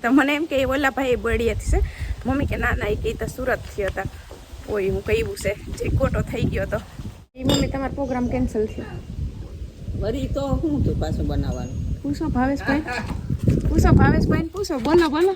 તો મને એમ કે એ ઓલા ભાઈ બળિયાથી છે. મમ્મી કે ના ના એ કહેતા સુરત સુરતથી હતા. ઓય હું કહ્યું છે? જે ખોટો થઈ ગયો હતો એ મમ્મી તમારો પ્રોગ્રામ કેન્સલ થયો. વરી તો હું તું પાછું બનાવવાનું? પૂછો ભાવેશભાઈ. પૂછો ભાવેશભાઈ પૂછો. બોલો બોલો.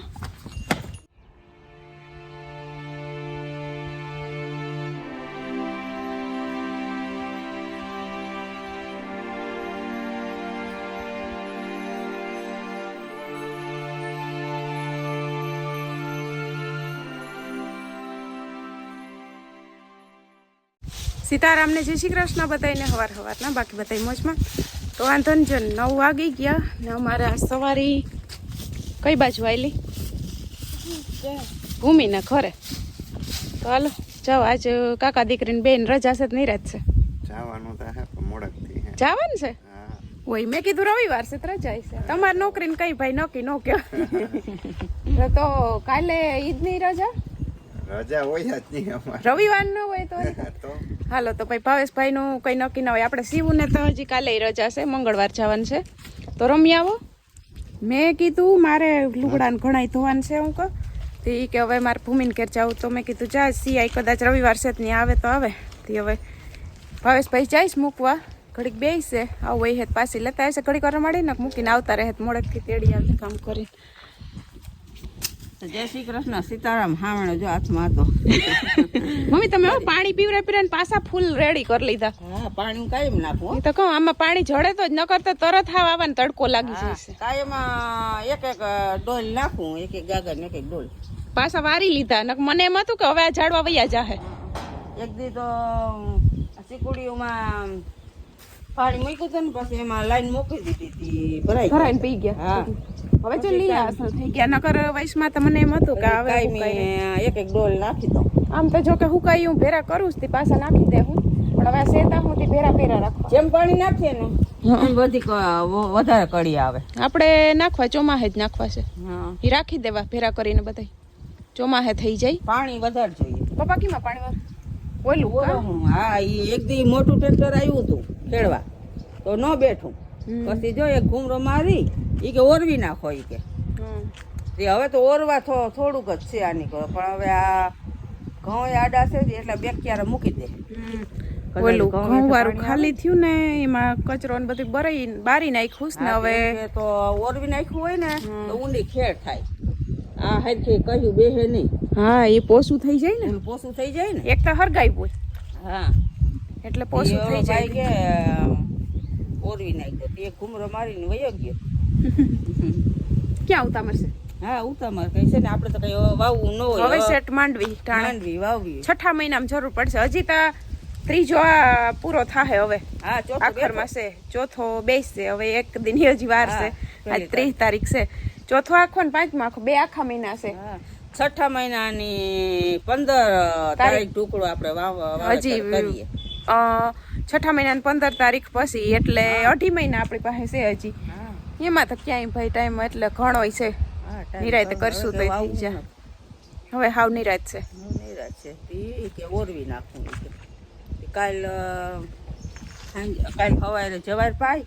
સીતારામને જય શ્રી કૃષ્ણ બતાવીને હવાર હવારના બાકી બતાવી મોજમાં. તો વાંધો ને જો નવ વાગી ગયા ને અમારે સવારી કઈ બાજુ આવેલી ભૂમિને ખરે તો હાલો જાઓ આજ કાકા દીકરીને બેન રજા છે નહીં છે. જવાનું જવાનું છે? ઓય મેં કીધું રવિવાર છે રજા છે. તમારી નોકરીને કઈ ભાઈ નોકી ન તો કાલે ઈદની રજા? રજા હોય જ નહીં રવિવાર ન હોય તો? હાલો, તો ભાઈ ભાવેશભાઈનું કંઈ નક્કી ના હોય. આપણે શિવને તો હજી કાલે રજા છે, મંગળવાર જવાનું છે. તો રમી આવો. મેં કીધું મારે લુગડાને ઘણાય ધોવાનું છે, હું કહું. તો એ કે હવે મારે ભૂમિને ઘેર જાવું તો મેં કીધું, જા, સિયાઈ કદાચ રવિવાર છે નહીં, આવે તો આવે. તે હવે ભાવેશભાઈ જઈશ મૂકવા. ઘડીક બેસે આવું હોય હેત પાછી લેતા આવશે. ઘડીક વાર રમાડીને મૂકીને આવતા રહે મોડેકથી તેડી આવે કામ કરી તો જય શ્રી કૃષ્ણ. સીતારામ હાવણો જો હાથમાં હતો. મમ્મી તમે પાણી પીવરે પીવરે પાછા ફૂલ રેડી કરી લીધા. હા પાણી કાયમ તો કહું આમાં પાણી જડે તો જ ન કરતા તરત હાવ આવવાનો તડકો લાગી જશે. કાયમમાં એક એક ડોલ નાખું એક એક ગાગર ને એક એક ડોલ. પાછા વારી લીધા નક મને એમ હતું કે હવે આ ઝાડવા વૈયા જાહે. એક દી તો ચીકુડીઓમાં પાણી મૂક્યું હતું ને પછી એમાં લાઈન મૂકી દીધી હતી ભરાઈ. ભરાઈને પી ગયા. હા. હવે જો લીલા અસર થઈ ગયા. નકર વૈશમાં તો મને એમ હતું કે હવે એક એક ડોલ નાખી દો આમ તો જો કે હું કઈ હું ભેરા કરું છું પાછા નાખી દે હું. પણ હવે શેતા હું તે ભેરા ભેરા રાખવા. જેમ પાણી નાખીએ ને બધી વધારે કડી આવે. આપણે નાખવા ચોમાહે જ નાખવા છે. હા. એ રાખી દેવા ભેરા કરીને બધાય. ચોમાહે થઈ જાય. પાણી વધારે જોઈએ. પપ્પા કીમાં પાણી વધારે ઓલું હું એક દી મોટું ટ્રેક્ટર આવ્યું હતું ખેડવા. તો ન બેઠું. પછી જો એક ઘૂમરો મારી ઈ કે ઓરવી નાખો એ કે. હમ. તે હવે તો ઓરવા થોડુંક જ છે આની કરો પણ હવે આ ઘઉં આડા છે એટલે બે ક્યારે મૂકી દે. ઓલું ઘઉં ઘઉં વાળું ખાલી થયું ને એમાં કચરો ને બધું બરાઈ બારી નાખ્યું ને હવે. તો ઓરવી નાખ્યું હોય ને તો ઊંડી ખેડ થાય. આ હરખી કહ્યું બેહે નહીં. હા એ પોસું થઈ જાય ને? પોસું થઈ જાય ને? એક તો હરગાઈ હોય. હા. એટલે પોસું થઈ જાય. કે ઓરવી નાખ્યો તે ઘુમરો મારીને વયો ગયો. ક્યાં ઉતામર છે? હા ઉતામર કઈ છે ને આપણે તો કઈ વાવવું ન હોય હવે સેટ માંડવી માંડવી વાવવી. છઠ્ઠા મહિનામાં જરૂર પડશે. હજી તો ત્રીજો આ પૂરો થાય હવે. હા ચોથો આખરમાં છે ચોથો બેસશે હવે એક દિન હજી વાર છે. આજ ત્રીસ તારીખ. છે. ચોથો આખો ને પાંચમો આખો બે આખા મહિના છે. છઠ્ઠા મહિનાની પંદર તારીખ. ટુકડો આપણે વાવ હજી કરીએ. છઠ્ઠા મહિનાની પંદર તારીખ પછી એટલે અઢી મહિના આપણી પાસે છે હજી. એમાં તો ક્યાંય ભાઈ ટાઈમ એટલે ઘણોય છે. નિરાયત તો કરશું તો થઈ જાય હવે હાવ નિરાત છે. હું છે. કે ઓરવી નાખું કાલ કાલ સવારે જવાર પાય.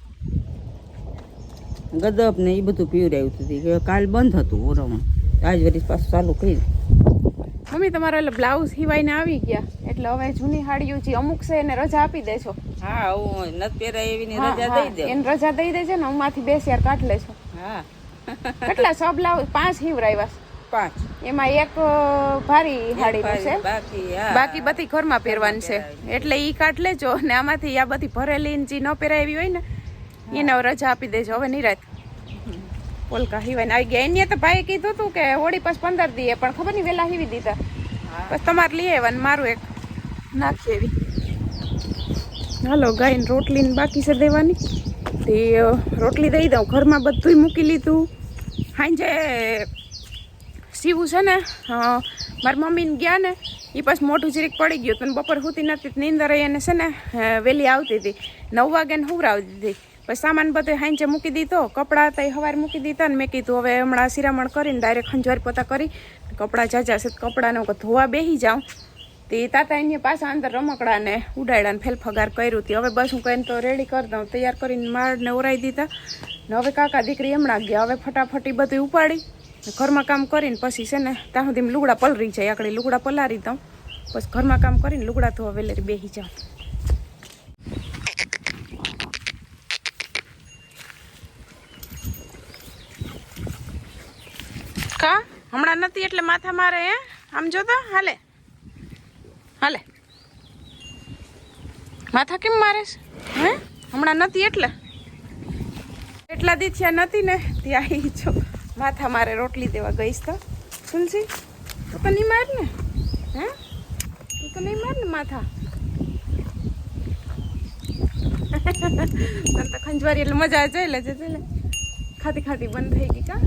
ગદબ ને એ બધું પીવડાવ્યું હતું કે કાલ બંધ હતું ઓરવણ આજ વરી પાછું ચાલુ કરી મમ્મી તમારા એટલે બ્લાઉઝ સિવાયને આવી ગયા? એટલે હવે જૂની હાડીઓ જે અમુક છે એને રજા આપી દેજો. હા હું નથી પહેરાય એવી રજા દઈ દે એને રજા દઈ દેજો ને હું માંથી બે શેર કાઢ લેજો. હા. કેટલા સબ લાવ પાંચ હિવરાવ્યા પાંચ. એમાં એક ભારી હાડીનું છે. બાકી બધી ઘરમાં પહેરવાની છે. એટલે ઈ કાઢ લેજો ને આમાંથી આ બધી ભરેલી જે ન પહેરાવી હોય ને એને રજા આપી દેજો. હવે નિરાત. પોલકા હિવાય આવી ગયા. એને તો ભાઈ કીધું હતું કે હોળી પછી પંદર દીએ પણ ખબર નહીં વેલા હિવી દીધા. બસ તમારે લઈ આવ્યા મારું એક. નાખી એવી. હાલો, ગાયને રોટલીને બાકી છે દેવાની. તે રોટલી દઈ દઉં. ઘરમાં બધુંય મૂકી લીધું. સાંજે સીવું છે ને મારી મમ્મીને ગયા ને એ પાછું મોટું જીરીક પડી ગયું તને બપોર હોતી નથી નીંદર એને છે ને વહેલી આવતી હતી. નવ વાગ્યાને હુવરાવી દીધી. પછી સામાન બધો હાંજે મૂકી દીધો. કપડાં હતા એ સવારે મૂકી દીધા ને મેં કીધું, હવે હમણાં શિરામણ કરીને ડાયરેક્ટ ખંજવારી પોતા કરી. કપડાં જાજા છે કપડાંને ધોવા બેસી જાઉં. તે તાતા એને પાછા અંદર રમકડાને ઉડાડ્યા ને ફેલફગાર કર્યું હતી હવે બસ હું કહીને તો રેડી કરી દઉં તૈયાર કરીને માળને ઓરાઈ દીધા ને હવે કાકા દીકરી હમણાં ગયા હવે ફટાફટી બધું ઉપાડી ઘરમાં કામ કરીને પછી છે ને ત્યાં સુધી લુગડા પલરી જાય આકડી લુગડા પલારી દઉં પછી ઘરમાં કામ કરીને લુગડા ધોવા વેલેરી બેસી જાઉં કા હમણાં નથી એટલે માથા મારે, હે? આમ જોતો? હાલે. હાલે. માથા કેમ મારે છે? હે? હમણાં નથી એટલે? એટલા દી થયા નથી ને, ત્યાં આવી જો માથા મારે રોટલી દેવા ગઈશ તો. સુનસી, તું તો નહીં માર ને? હે? તું તો નહીં માર ને માથા? તને તો ખંજવારી એટલે મજા જઈ લે જઈ લે. ખાતી ખાતી બંધ થઈ ગઈ કા?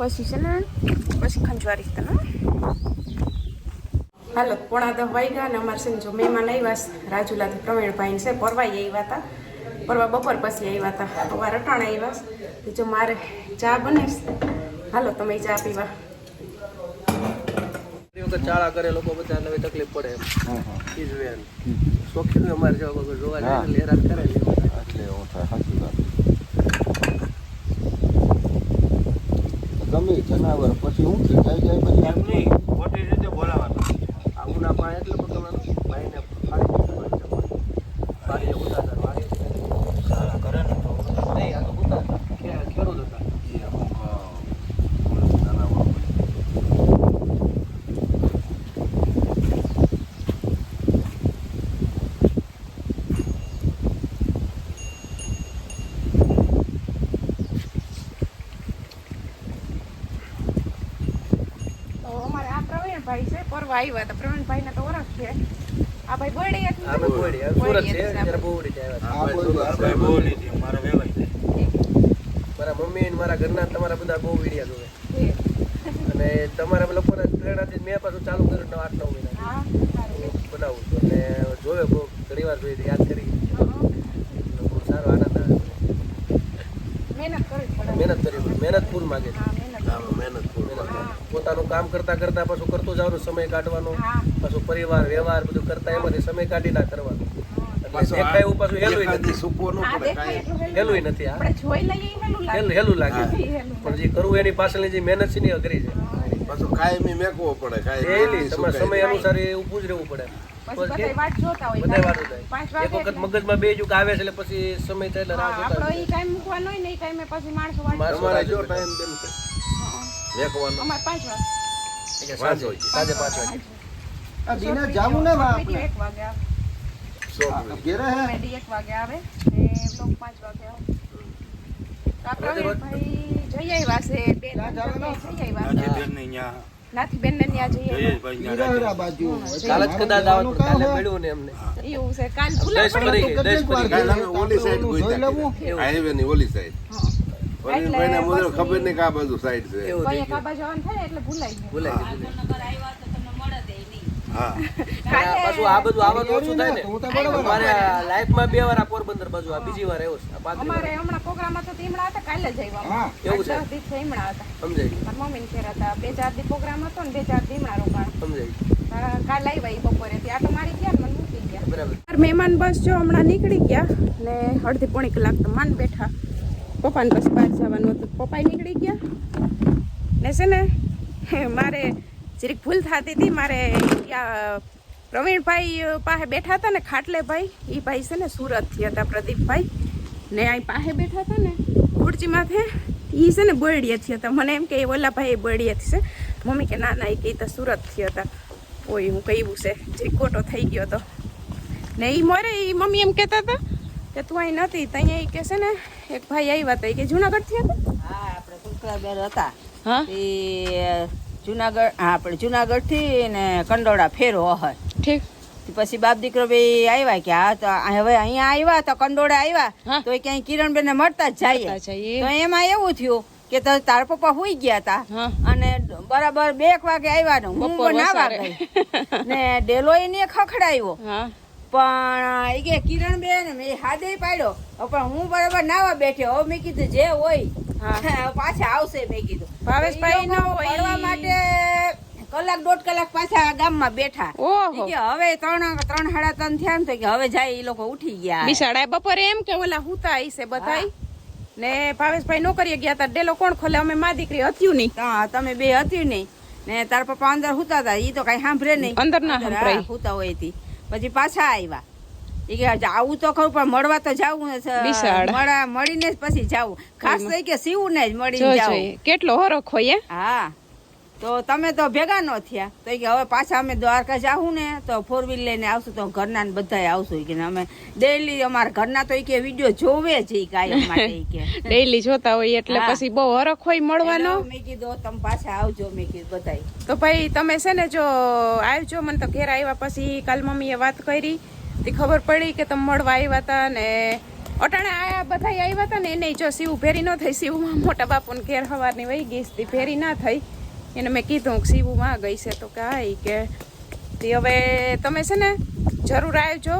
પછી છે ને પછી ખંજવારીશ તને. હાલો પોણા દસ વાગ્યા અને અમારે છે ને જો મહેમાન આવ્યા છે રાજુલાથી પ્રવીણભાઈ છે પરવાઈ આવ્યા હતા. પરવા બપોર પછી આવ્યા હતા. સવાર અટાણા આવ્યા છે. જો મારે ચા બને હાલો તમે ચા પીવા. ચાળા કરે લોકો બધા નવી તકલીફ પડે એમ. શોખીન અમારે જેવા હેરાન કરે એટલે એવું થાય સાચી વાત. ગમે જનાવર. પછી હું થઈ જાય પછી આવું ના પાડે એટલે પણ તમારે ભાઈને ફાડી. દેવાનું છે. ફાડીને ઉતારતા વાળી નહીં આ તો ઉતાર ખે- ખેડૂત હતા તો અમારે આ પ્રવીણભાઈ છે પરવા આવ્યા હતા પ્રવીણભાઈને તો ઓળખ છે. આ ભાઈ બોડી આ બોડી સુરત છે ત્યારે બોડી આવ્યા આ વેવાઈ છે. મારા મમ્મી ને મારા ઘરના તમારા બધા બહુ વિડિયા જોવે. અને તમારા લોકોને પ્રેરણાથી મેં પાછું ચાલુ કર્યું આઠ નવ મહિના બનાવું છું. અને જોવે બહુ ઘણી વાર જોઈ યાદ કરી. બહુ સારો આનંદ આવે મહેનત કરવી પડે. મહેનત કરી મહેનત પૂર માગે છે. પોતાનું કામ કરતા કરતા પાછું કરતો જવાનો સમય કાઢવાનો પાછું પરિવાર વ્યવહાર બધું કરતા એમાંથી સમય કાઢી ના કરવાનો. એટલે દેખાય એવું પાછું હેલું નથી. સૂકવો ન આ પડે દેખાય એટલું હેલું હેલું. નથી આ આપણે જોઈ લઈએ એ હેલું લાગે. હેલું હેલું લાગે. છે. હેલું પણ જે કરવું એની પાછળની જે મહેનત છે એ અઘરી પાછું કાયમી મેકવો પડે ડેઈલી કાયમી તમારે સમય અનુસાર એ ઊભું જ રહેવું પડે. પછી બધા વાટ જોતા હોય બધા વાતો થાય પાંચ એક વખત મગજમાં બે જુક આવે છે એટલે પછી સમય થાય એટલે રાહ હા, જોતા આપણો હોય. ઈ ટાઈમ મૂકવાનો હોય ને ઈ ટાઈમે પછી માણસો વાટ માણસો તમારે રાહ જો જોતા હોય. ટાઈમ બેન હા. મેકવાનો અમારે પાંચ વાગે સાંજે સાંજે પાંચ વાગે આ દિને જાવું ને વીડિયો એક વાગે આવે ઘેરે હે? કોમેડી એક વાગે આવે ને વાગે આવે ઓલી સાઈડ હાઈવે ની મુજબ ખબર નહીં કે આ બાજુ સાઈડ છે. એવું થઈ ભાઈ થાય ને એટલે ભૂલાઈ ગયું. આ આ બે વાર આ પોરબંદર બાજુ આ બીજી વાર આવ્યો છે. આ પાંત્રી વાર. અમારે હમણાં પ્રોગ્રામ હતો તો ઈમડા હતા કાલે જ આવ્યા હા. એવું છે? દસ દિવસ ઈમડા હતા. સમજાય મારા મમ્મીને ઘેર હતા. બે ચાર દી પ્રોગ્રામ હતો ને બે ચાર દી રોકાણ. કાલ આવ્યા બપોરે. થી તો મારી ગયા મને મૂકી ગયા. બરાબર. મહેમાન બસ જો હમણાં નીકળી ગયા ને અડધી પોણી કલાક તો માન બેઠા. પપ્પાને પછી બહાર જવાનું હતું. પપ્પાએ નીકળી ગયા. ને છે ને, મારે જરીક ભૂલ થતી હતી, મારે પ્રવીણભાઈ પાસે બેઠા હતા ને ખાટલે ભાઈ એ ભાઈ છે ને સુરતથી હતા, પ્રદીપભાઈ. ને અહીં પાસે બેઠા હતા ને ખુરચીમાંથી એ છે ને બોરડીએથી હતા. મને એમ કે ઓલા ભાઈ બોરડીએથી છે. મમ્મી કે ના ના, એ કે તો સુરતથી હતા. ઓય, હું કહ્યું છે જે ખોટો થઈ ગયો હતો ને એ મોરે એ મમ્મી એમ કહેતા હતા કે તું અહીં નથી ત્યાં કે છે ને એક ભાઈ આવ્યા હતા કે જુનાગઢથી હતા? હા આપણે સબસ્ક્રાઈબર હતા. હા? એ જુનાગઢ હા આપણે જુનાગઢથી ને કંડોળા ફેરો હોય ઠીક. પછી બાપ દીકરો બે આવ્યા કે હા તો હવે અહીંયા આવ્યા તો કંડોળે આવ્યા તો ક્યાંય કિરણબેન ને મળતા જ જઈએ. તો એમાં એવું થયું કે તો તાર પપ્પા હુઈ ગયા હતા અને બરાબર બે એક વાગે આવ્યા ને હું ના નાવા. ગઈ. ને ડેલોય ને ખખડાયો પણ એ કે કિરણબેન મેં હાથે પાડ્યો. પણ હું બરાબર નાવા બેઠ્યો હવે મેં કીધું જે હોય પાછા આવશે મેં કીધું. ભાવેશભાઈ ન માટે કલાક દોઢ કલાક પાછા ગામમાં બેઠા. કે હવે ત્રણ ત્રણ સાડા ત્રણ થયા ને તો કે હવે જાય એ લોકો ઉઠી ગયા. બિસાડા બપોરે એમ કે ઓલા હુતા આઈસે બધાય. ને ભાવેશભાઈ નોકરીએ ગયા તા ડેલો કોણ ખોલે? અમે મા દીકરી હત્યું નહીં. હા તમે બે હતી નહીં. ને તાર પપ્પા અંદર હુતા હતા ઈ તો કઈ સાંભળે નહીં. અંદર ના હુતા હોય તી. પછી પાછા આવ્યા એ કે આવું તો ખરું પણ મળવા તો જાવું મળીને જ પછી જાવું. ખાસ તો કે સીવું ને જ મળી જાવ. કેટલો હરખ હોય હે? તો તમે તો ભેગા ન થયા. તો કે હવે પાછા અમે દ્વારકા જાઉં ને તો ફોર વ્હીલ લઈને આવશું તો ઘરના ને બધાય આવશું. કે અમે ડેઈલી અમારા ઘરના તો કે વીડિયો જોવે જ કાયમ માટે કે. ડેઈલી જોતા હોય એટલે પછી બહુ હરખ હોય મળવાનો? મેં કીધું તમે પાછા આવજો મેં કીધું બધાય. તો ભાઈ તમે છે ને જો આવજો મને તો ઘેર આવ્યા પછી કાલ મમ્મીએ વાત કરી. તે ખબર પડી કે તમે મળવા આવ્યા હતા ને અટાણે આયા બધા આવ્યા હતા ને એને જો શિવ ભેરી ન થઈ શિવમાં મોટા બાપુને ઘેર હવારની વહી ગઈ ભેરી ના થઈ. એને મેં કીધું કે શિવમાં ગઈ છે તો કે હા કે. તે હવે તમે છે ને જરૂર આવજો.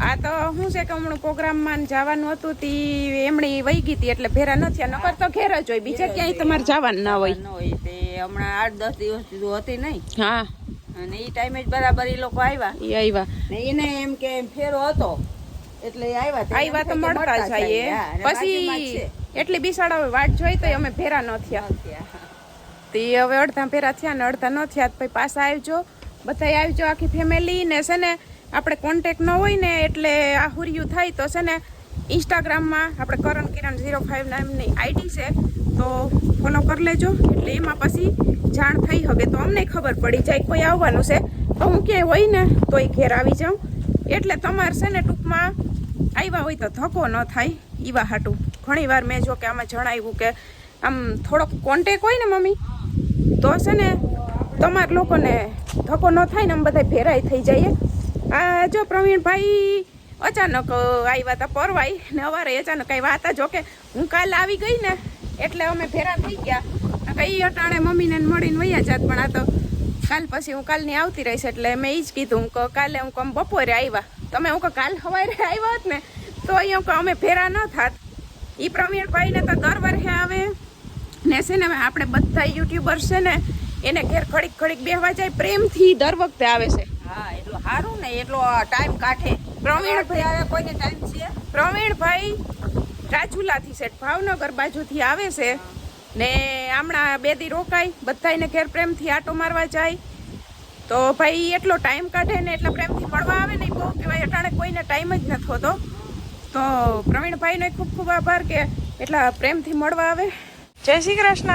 આ તો શું છે કે હમણાં પ્રોગ્રામમાં જવાનું હતું તી એમણી વહી ગઈ હતી એટલે ભેરા નથી નકર તો ઘેર જ હોય બીજે ક્યાંય તમારે જવાનું ના હોય. ન હોય. તે હમણાં આઠ દસ દિવસ હતી નહીં. હા. અને એ ટાઈમે જ બરાબર એ લોકો આવ્યા. એ આવ્યા. ને એને એમ કે એમ ફેરો હતો. એટલે આવ્યા આવ્યા તો થાય મળતા જઈએ. પછી. એટલી બિસાડા વાટ જોઈ તો અમે ભેરા ન થયા. તે હવે અડધા ભેરા થયા ને અડધા ન થયા તો પછી પાછા આવજો. બધા આવજો, આખી ફેમિલી ને છે ને, આપણે કોન્ટેક ન હોય ને એટલે આ હુર્યું થાય તો છે ને ઇન્સ્ટાગ્રામમાં આપણે કરણ કિરણ ઝીરો ફાઇવ નામની આઈડી છે, તો ફોલો કરી લેજો. એટલે એમાં પછી જાણ થઈ શકે તો અમને ખબર પડી જાય કોઈ આવવાનું છે. તો હું ક્યાંય હોય ને, તોય ઘેર આવી જાઉં. એટલે તમારે છે ને ટૂંકમાં આવ્યા હોય તો ધક્કો ન થાય. એવા હાટું. ઘણી વાર મેં જો કે આમાં જણાવ્યું કે આમ થોડોક કોન્ટેક હોય ને મમ્મી તો છે ને, તમાર લોકોને ધક્કો ન થાય ને આમ બધા ભેરાઈ થઈ જઈએ આ જો પ્રવીણભાઈ અચાનક આવ્યા હતા પરવાઈ ને અવારે અચાનક આવ્યા વાત જોકે હું કાલ આવી ગઈ ને, એટલે અમે ભેરા થઈ ગયા. કઈ અટાણે મમ્મીને મળીને વૈયા જાત, પણ આ તો કાલ પછી હું કાલની આવતી રહીશ એટલે મેં એ જ કીધું કે કાલે હું કમ બપોરે આવ્યા. તમે હું કહું કાલ સવારે આવ્યા હોત ને, તો અહીંયા હું કહું અમે ભેરા ન થાત. એ પ્રવીણભાઈને તો દર વર્ષે આવે. ને છે ને આપણે બધા યુટ્યુબર છે ને એને ઘેર ઘડીક ઘડીક બેહવા જાય. પ્રેમથી દર વખતે આવે છે. હા એટલું સારું ને એટલો ટાઈમ કાઢે. પ્રવીણભાઈ હવે કોઈને ટાઈમ છે? પ્રવીણભાઈ રાજુલાથી છે ભાવનગર બાજુથી આવે છે. ને હમણાં બે દી રોકાય બધાને ઘેર પ્રેમથી આટો મારવા જાય. તો ભાઈ એટલો ટાઈમ કાઢે ને એટલા પ્રેમથી મળવા આવે ને બહુ કહેવાય અટાણે કોઈને ટાઈમ જ નથી હોતો. તો પ્રવીણભાઈનો ખૂબ ખૂબ આભાર કે એટલા પ્રેમથી મળવા આવે. જય શ્રી કૃષ્ણ.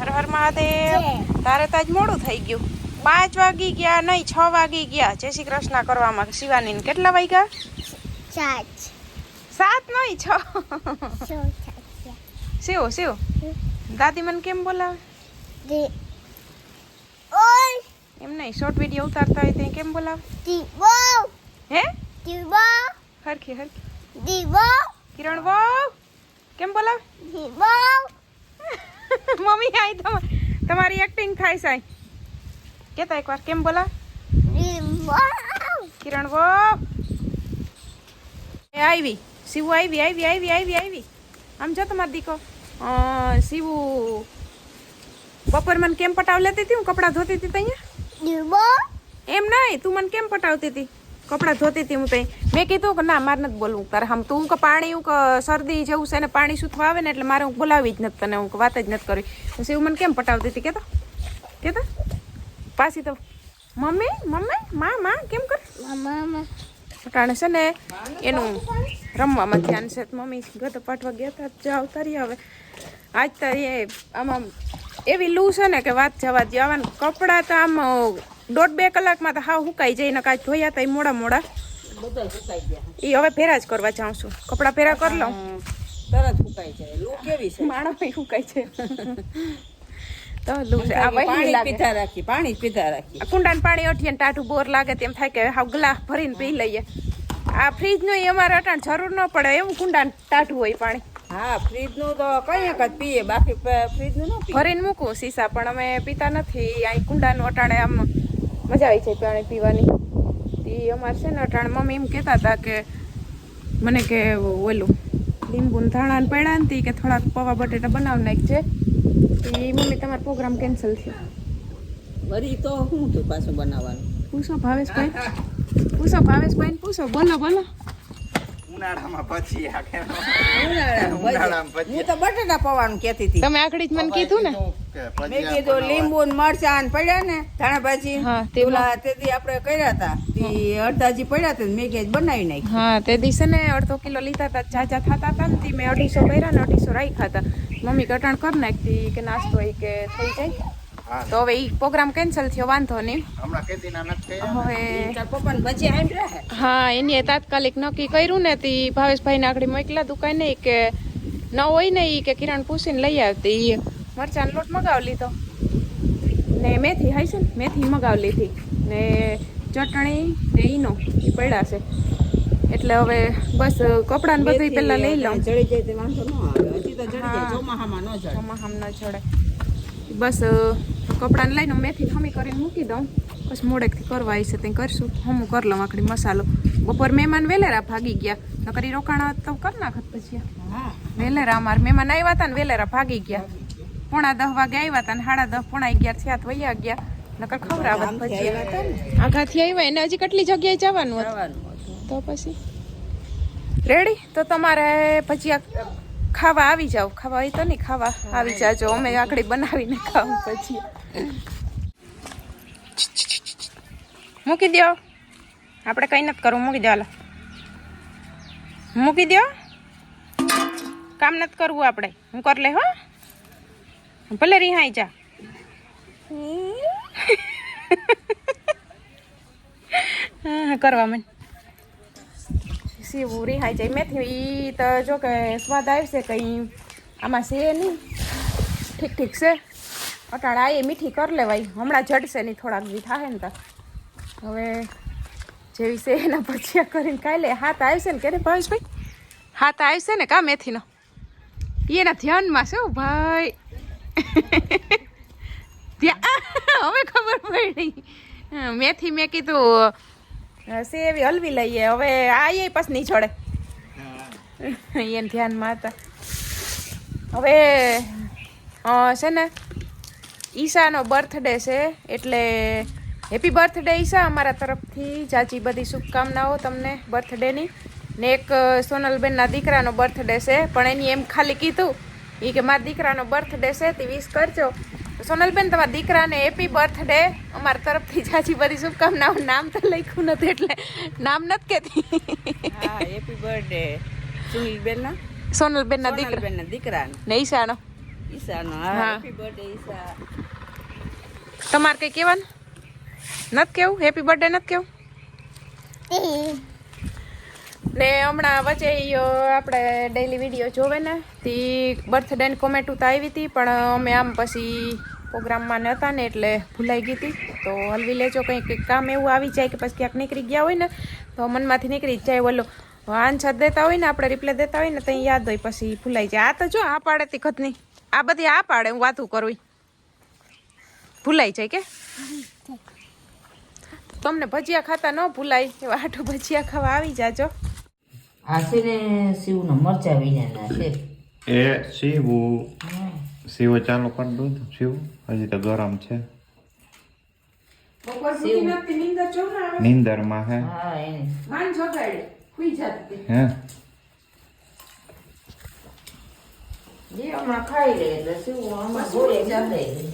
હર હર મહાદેવ. તારે તો આજ મોડું થઈ ગયું. પાંચ વાગી ગયા નહીં છ વાગી ગયા. જય શ્રી કૃષ્ણ કરવામાં. શિવાનીને કેટલા વાગ્યા? Judge. સાત નહીં છ. શિવ શિવ. દાદી મને કેમ બોલાવે? એમ નહીં શોર્ટ વીડિયો ઉતારતા હોય તે કેમ બોલાવે? હે? હરખી હરખી. કિરણ વાવ કેમ બોલાવે? મમ્મી આઈ તમારી તમારી એક્ટિંગ થાય સાઈ કેતા એકવાર કેમ બોલાવે? કિરણ વાવ એ આવી. શિવુ આવી આવી આવી આવી આવી. આમ જો તમારો દીકો. અ, શિવ બપોર મને કેમ પટાવ લેતી હતી? હું કપડાં ધોતી હતી the એમ નહીં તું મને કેમ પટાવતી હતી? કપડાં ધોતી હતી હું ત્યાં મેં કીધું કે ના મારે નથી બોલવું તારે આમ. તું કે પાણી હું કે શરદી જેવું છે ને પાણી સૂથવા આવે ને એટલે મારે હું બોલાવી જ નથી તને હું વાત જ નથી કરી પછી હું મને કેમ પટાવતી હતી કેતા? કેતા? પાછી તો મમ્મી મમ્મી મા મા કેમ કર? પટાણે છે ને એનું રમવામાં ધ્યાન છે. મમ્મી ગત પાઠવા ગયા હતા જાવ તારી હવે આજ તારી એ આમાં એવી લૂ છે ને કે વાત જવા દે. આવા કપડાં તો આમ દોઢ બે કલાકમાં તો હાવ હુકાઈ જઈને કાંઈ ધોયા તા મોડા મોડા. બધા સુકાઈ ગયા. એ હવે ફેરા જ કરવા જાઉં છું. કપડાં ફેરા કરી લઉં. તરત સુકાઈ જાય. લૂ કેવી છે? માણસ હુકાય છે તો લૂ છે. આ પાણી પીધા રાખી પાણી પીધા રાખી. કુંડાન પાણી અઠીએ ને બોર લાગે તેમ થાય કે હાવ ગ્લાસ ભરીને પી લઈએ. આ ફ્રીજનું એ અમારે અટાણ જરૂર ન પડે. એવું કુંડાન ટાઢું હોય પાણી. હા ફ્રીજનું તો કઈ એક જ પીએ. બાકી ફ્રીજનું ન ભરીને મૂકું સીસા પણ અમે પીતા નથી. અહીં કુંડાનું અટાણે આમ મજા આવી જાય પાણી પીવાની. એ અમારે છે ને અટાણે મમ્મી એમ કહેતા હતા કે મને કે ઓલું લીંબુ ને ધાણા ને પડ્યા ને કે થોડાક પવા બટેટા બનાવી નાખજે. એ મમ્મી તમારો પ્રોગ્રામ કેન્સલ થયો. વરી તો શું થયું પાછું બનાવવાનું? પૂછો ભાવેશભાઈ. પૂછો ભાવેશભાઈ પૂછો. બોલો બોલો. ઉનાળામાં પછી કે ઉનાળામાં. ભજીયા. હું તો બટેટા પૌવાનું કહેતી હતી. તમે આખડી જ મને કીધું ને. મેં કીધું લીંબુ ને મરચાં ને પડ્યા ને ધાણા ભાજી. તેવલા તેથી આપણે કર્યા હતા તે અડધાજી પડ્યા હતા મેં કે બનાવી નાખી. હા તે દિવસે ને અડધો કિલો લીધા હતા જાજા થતા હતા ને તે મેં અઢીસો કર્યા ને અઢીસો રાખ્યા હતા મમ્મી કટાણ કરી નાખતી કે નાસ્તો એ કે થઈ જાય. તો હવે ઈ પ્રોગ્રામ કેન્સલ થયો વાંધો નહીં. હમણાં કેદીના નથી હવે પપ્પાને ભજી આઈ રહે હા એની તાત્કાલિક નક્કી કર્યું ને તી ભાવેશભાઈ ને આગળ મોકલા દુકાને કે ન હોય ને ઈ કે કિરણ પૂછીને લઈ આવતી ઈ. મરચાંનો લોટ મગાવી લીધો. ને મેથી હાઈ છે ને? મેથી મગાવી લીધી. ને ચટણી ને ઈનો એ પડ્યા છે. એટલે હવે બસ કપડાં ને બધું પેલા લઈ લઉં. ચડી જાય તે વાંધો ન આવે. હજી તો ચડી જાય ચોમાહામાં ન ચડે ચોમાહામ ન ચડે બસ કપડાને લઈને મેથી ખમી કરીને મૂકી દઉં. બસ મોડેકથી કરવા આવી છે તે કરશું. હમું કરી લઉં આખડી મસાલો. બપોર મહેમાન વેલેરા ભાગી ગયા. નકરી રોકાણ રોકાણા તો કરી નાખત પછી. વેલેરા અમારા મહેમાન આવ્યા હતા ને વેલેરા ભાગી ગયા. પોણા દસ વાગે આવ્યા હતા ને સાડા દસ પોણા અગિયાર થયા તો વૈયા ગયા. નકર ખવડાવત પછી. આઘાથી આવ્યા એને હજી કેટલી જગ્યાએ જવાનું હતું? તો પછી? રેડી તો તમારે ભજીયા ખાવા આવી જાવ ખાવા હોય તો નહીં ખાવા આવી જાજો. અમે આકડી બનાવીને ખાવું પછી. મૂકી દો આપણે કઈ નથી કરવું. મૂકી દો હાલો. મૂકી દો કામ નથી કરવું આપણે. હું કરી લે હો. ભલે રિહાઈ જા. કરવા મને. સીવું રિહાઈ જાય. મેથી ઈ તો જો કે સ્વાદ આવશે કંઈ આમાં છે નહીં. ઠીક ઠીક છે. અટાણ એ મીઠી કરી લેવાય. હમણાં જડશે નહીં, થોડાક બી થાય ને તો. હવે જેવી છે એના ભજીયા કરીને ખાઈ લે. હાથ આવશે ને કે ભાવેશભાઈ? હાથ આવશે ને કા મેથીનો? એના ધ્યાનમાં શું ભાઈ. હવે ખબર પડી. મેથી મેં કીધું અ, સેવી હલવી લઈએ. હવે આ પછી નહીં છોડે એને ધ્યાનમાં હતા. હવે છે ને ઈશાનો બર્થડે છે એટલે હેપી બર્થડે ઈશા અમારા તરફથી. જાજી બધી શુભકામનાઓ તમને બર્થડેની. ને એક સોનલબેનના દીકરાનો બર્થડે છે પણ એની એમ ખાલી કીધું એ કે મારા દીકરાનો બર્થડે છે તે વિશ કરજો. સોનલબેન તમારા દીકરાને હેપી બર્થડે અમારા તરફથી જાજી બધી શુભકામનાઓ. નામ તો લખ્યું નથી એટલે નામ નથી કહેતી. Happy birthday સુનિલબેનના? સોનલબેનના દીકરા. દીકરાનો? ને ઈશાનો. ઈશાનો હેપી બર્થડે ઈશા. તમારે કંઈ કહેવાનું? નથી કેવું હેપી બર્થડે નથી કેવું ને હમણાં વચ્ચે આપણે ડેઈલી વીડિયો જોવે ને, તે બર્થડે ને કોમેન્ટ તો આવી હતી પણ અમે આમ પછી પ્રોગ્રામમાં નહોતા ને એટલે ભૂલાઈ ગઈ હતી તો હલવી લેજો, કંઈક કામ એવું આવી જાય કે પછી ક્યાંક નીકળી ગયા હોય ને, તો મનમાંથી નીકળી જાય. ઓલો આન્સર દેતા હોય ને, આપણે રિપ્લે દેતા હોય ને, તો યાદ હોય પછી ભૂલાઈ જાય. આ તો જો આ પાડે તી ખતની. આ બધી આ પાડે, હું વાતું કરું. ભૂલાઈ જાય કે? તમને ભજીયા ખાતા ન ભૂલાય, એવા આટું ભજીયા ખાવા આવી જાજો. આ છે ને શિવનો મરચા વિનાના છે એ શિવું શિવ ચાલુ કરી દઉં શિવ હજી તો ગરમ છે નીંદરમાં હે હા હે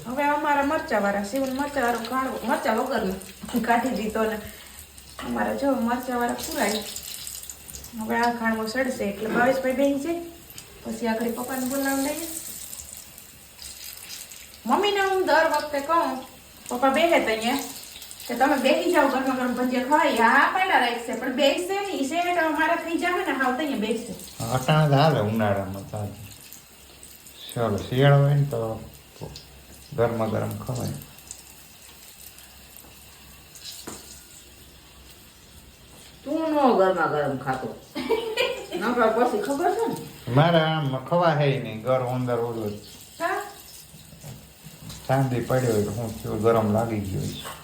હવે અમારા મરચા વાળા શિવ મરચા વાળું મરચા વગર કાઢી દીધો ને અમારા જો મરચા વાળા પુરાય હવે આ ખાણમાં સડશે એટલે ભાવેશભાઈ બેન છે. પછી આગળ પપ્પાને બોલાવી લઈએ. મમ્મીને હું દર વખતે કહું, પપ્પા બેસે અહીંયા, કે તમે બેસી જાઓ ઘરમાં ગરમ ભજીયા ખવાય. હા પડ્યા રાખશે પણ બેસશે છે તો મારા થઈ જાય ને, હાવ અહીંયા બેસશે અટાણા હાલે ઉનાળામાં તો ચાલો શિયાળો હોય ને તો ગરમા ગરમ ખવાય. તું નો ગરમા ગરમ ખાતો. નકર પછી ખબર છે ને? મારે આમ ખવા હે નહીં ઘર અંદર ઓલું હા? ચાંદી પડ્યો હોય તો હું થયું ગરમ લાગી ગયો છે